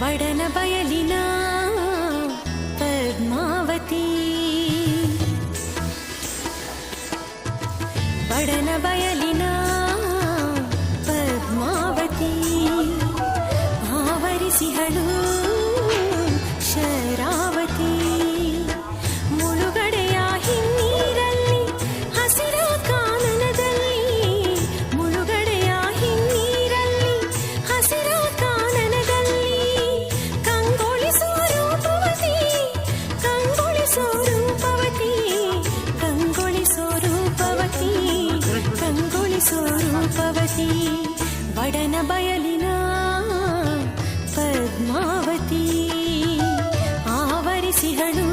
ವಡನ ಬಯಲಿನ Padmavati ವಡನ ಬಯಲಿನ Padmavati ಆವರಿಸಿಹಳು ಶರಾ ರೂಪವತಿ ವಡನ ಬಯಲಿನ Padmavati ಆವರಿಸಿಹಳು